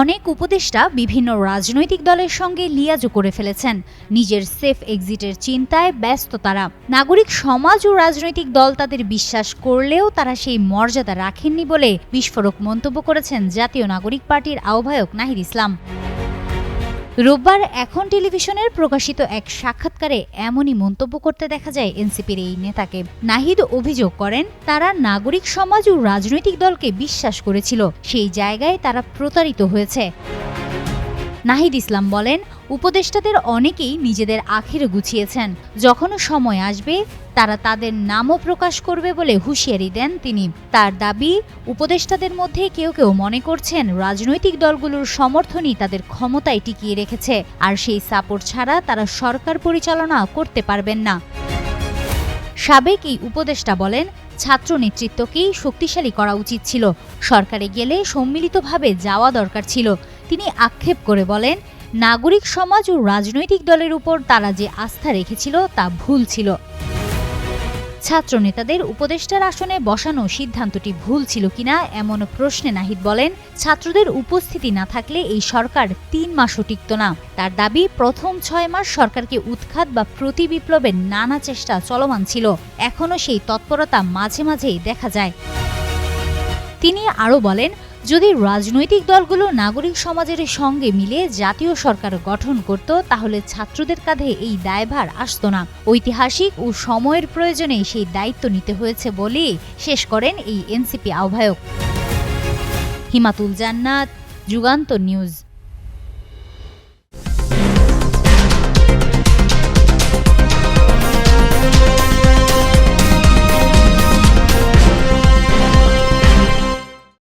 অনেক উপদেষ্টা বিভিন্ন রাজনৈতিক দলের সঙ্গে লিয়াজও করে ফেলেছেন। নিজের সেফ এক্সিটের চিন্তায় ব্যস্ত তারা। নাগরিক সমাজ ও রাজনৈতিক দল তাদের বিশ্বাস করলেও তারা সেই মর্যাদা রাখেননি বলে বিস্ফোরক মন্তব্য করেছেন জাতীয় নাগরিক পার্টির আহ্বায়ক নাহিদ ইসলাম। রোববার এখন টেলিভিশনের প্রকাশিত এক সাক্ষাৎকারে এমনই মন্তব্য করতে দেখা যায় এনসিপির এই নেতাকে। নাহিদ অভিযোগ করেন, তারা নাগরিক সমাজ ও রাজনৈতিক দলকে বিশ্বাস করেছিল, সেই জায়গায় তারা প্রতারিত হয়েছে। নাহিদ ইসলাম বলেন উপদেষ্টাদের অনেকেই নিজেদের আখেরে গুছিয়েছেন। যখন সময় আসবে, তারা তাদের নামও প্রকাশ করবে বলে হুঁশিয়ারি দেন তিনি। তার দাবি, উপদেষ্টাদের মধ্যে কেউ কেউ মনে করছেন রাজনৈতিক দলগুলোর সমর্থনই তাদের ক্ষমতায় টিকিয়ে রেখেছে, আর সেই সাপোর্ট ছাড়া তারা সরকার পরিচালনা করতে পারবেন না। সাবেক এই উপদেষ্টা বলেন, ছাত্র নেতৃত্বকেই শক্তিশালী করা উচিত ছিল। সরকারে গেলে সম্মিলিতভাবে যাওয়া দরকার ছিল। তিনি আক্ষেপ করে বলেন নাগরিক সমাজ ও রাজনৈতিক দলের উপর তারা যে আস্থা রেখেছিল তা ভুল ছিল। ছাত্র নেতাদের উপদেষ্টার আসনে বসানো সিদ্ধান্তটি ভুল ছিল কিনা এমন প্রশ্নে নাহিদ বলেন, ছাত্রদের উপস্থিতি না থাকলে এই সরকার তিন মাসও টিকত না। তার দাবি, প্রথম ছয় মাস সরকারকে উৎখাত বা প্রতি বিপ্লবের নানা চেষ্টা চলমান ছিল। এখনও সেই তৎপরতা মাঝে মাঝেই দেখা যায়। তিনি আরও বলেন যদি রাজনৈতিক দলগুলো নাগরিক সমাজের সঙ্গে মিলে জাতীয় সরকার গঠন করত, তাহলে ছাত্রদের কাঁধে এই দায়ভার আসত না। ঐতিহাসিক ও সময়ের প্রয়োজনে সেই দায়িত্ব নিতে হয়েছে বলে শেষ করেন এই এনসিপি আহ্বায়ক। হিমাতুল জান্নাত যুগান্ত নিউজ।